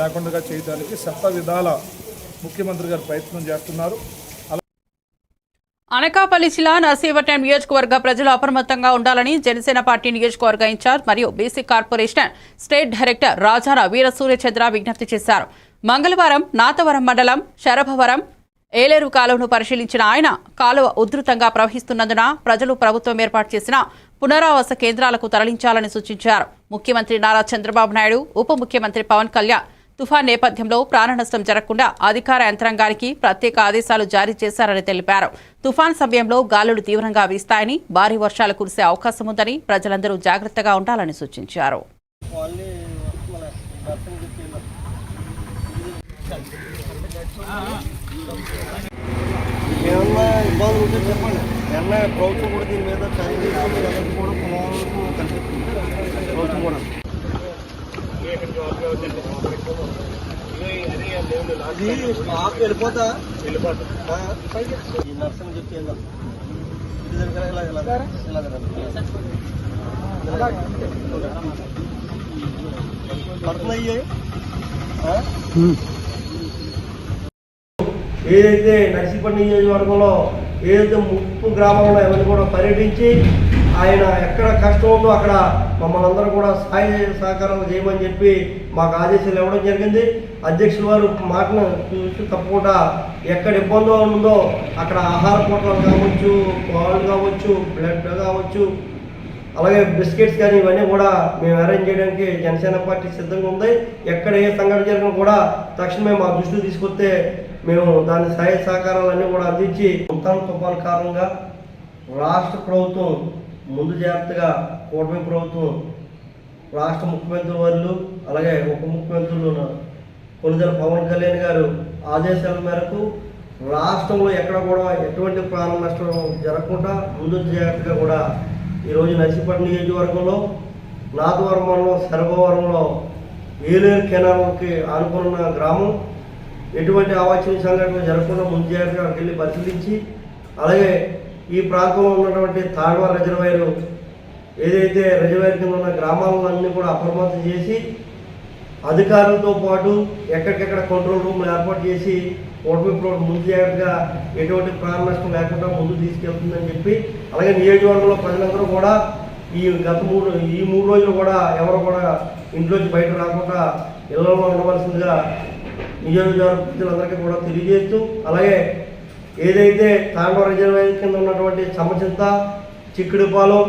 లేకుండా చేయడానికి శత విధాల ముఖ్యమంత్రి గారు ప్రయత్నం చేస్తున్నారు. అనకాపల్లి జిల్లా నర్సీపట్నం నియోజకవర్గ ప్రజలు అప్రమత్తంగా ఉండాలని జనసేన పార్టీ నియోజకవర్గ ఇన్ఛార్జ్ మరియు BC corporation state director Rajana Veerasuryachandra విజ్ఞప్తి చేశారు. మంగళవారం నాతవరం మండలం శరభవరం ఏలేరు కాలువను పరిశీలించిన ఆయన కాలువ ఉధృతంగా ప్రవహిస్తున్నందున ప్రజలు ప్రభుత్వం ఏర్పాటు చేసిన పునరావాస కేంద్రాలకు తరలించాలని సూచించారు. ముఖ్యమంత్రి నారా చంద్రబాబు నాయుడు ఉప ముఖ్యమంత్రి పవన్ కళ్యాణ్ తుఫాన్ నేపథ్యంలో ప్రాణనష్టం జరగకుండా అధికార యంత్రాంగానికి ప్రత్యేక ఆదేశాలు జారీ చేశారని తెలిపారు. తుఫాన్ సమయంలో గాలులు తీవ్రంగా వీస్తాయని భారీ వర్షాలు కురిసే అవకాశం ఉందని ప్రజలందరూ జాగ్రత్తగా ఉండాలని సూచించారు. ఏమన్నా ఇబ్బందులు ఉంటే చెప్పండి. ఏమన్నా ప్రభుత్వం కూడా దీని మీద చర్య తీసుకుని కూడా వెళ్ళిపోతా? వెళ్ళిపోతా. ఈ నర్సని చెప్పి ఏదైతే నర్సీపట్నం నియోజకవర్గంలో ఏదైతే ముప్పు గ్రామంలో ఎవరిని కూడా పర్యటించి ఆయన ఎక్కడ కష్టం ఉందో అక్కడ మమ్మల్ని అందరూ కూడా సహాయ సహకారాలు చేయమని చెప్పి మాకు ఆదేశాలు ఇవ్వడం జరిగింది. అధ్యక్షుల వారు మాటను చూసి తప్పకుండా ఎక్కడ ఇబ్బంది ఉందో అక్కడ ఆహార పూటలు కావచ్చు పాలు కావచ్చు బ్లడ్ కావచ్చు అలాగే బిస్కెట్స్ కానీ ఇవన్నీ కూడా మేము అరేంజ్ చేయడానికి జనసేన పార్టీ సిద్ధంగా ఉంది. ఎక్కడ ఏ సంఘటన జరిగినా కూడా తక్షణమే మా దృష్టికి తీసుకొస్తే మేము దాని సహాయ సహకారాలన్నీ కూడా అందించి ఉత్తమ తుఫాన్ కారణంగా రాష్ట్ర ప్రభుత్వం ముందు జాగ్రత్తగా కూటమి ప్రభుత్వం రాష్ట్ర ముఖ్యమంత్రి వర్లు అలాగే ఉప ముఖ్యమంత్రులు కొనుదల పవన్ కళ్యాణ్ గారు ఆదేశాల మేరకు రాష్ట్రంలో ఎక్కడ కూడా ఎటువంటి ప్రాణ నష్టం జరగకుండా ముందు జాగ్రత్తగా కూడా ఈరోజు నర్సీపట్నం నియోజకవర్గంలో నాదవరం మండలం సర్వవరంలో ఏలేరు కెనాల్కి ఆనుకున్న గ్రామం ఎటువంటి అవాంఛనీయ సంఘటనలు జరగకుండా ముందు జాగ్రత్తగా అక్కడికి వెళ్ళి పరిశీలించి అలాగే ఈ ప్రాంతంలో ఉన్నటువంటి తాழ்వా రిజర్వాయర్ ఏదైతే రిజర్వాయర్ కింద ఉన్న గ్రామాలన్నీ కూడా అప్రమత్తం చేసి అధికారులతో పాటు ఎక్కడికెక్కడ కంట్రోల్ రూమ్లు ఏర్పాటు చేసి ఓటమి ప్రోడ్ ముందు జాగ్రత్తగా ఎటువంటి ప్రాణ నష్టం లేకుండా ముందు తీసుకెళ్తుందని చెప్పి అలాగే నియోజకవర్గంలో ప్రజలందరూ కూడా ఈ గత మూడు ఈ మూడు రోజులు కూడా ఎవరు కూడా ఇంట్లోంచి బయట రాకుండా ఇళ్ళలో ఉండవలసిందిగా నియోజకవర్గ ప్రజలందరికీ కూడా తెలియజేస్తూ అలాగే ఏదైతే తాండవ రిజర్వేషన్ కింద ఉన్నటువంటి సమచింత చిక్కుడుపాలెం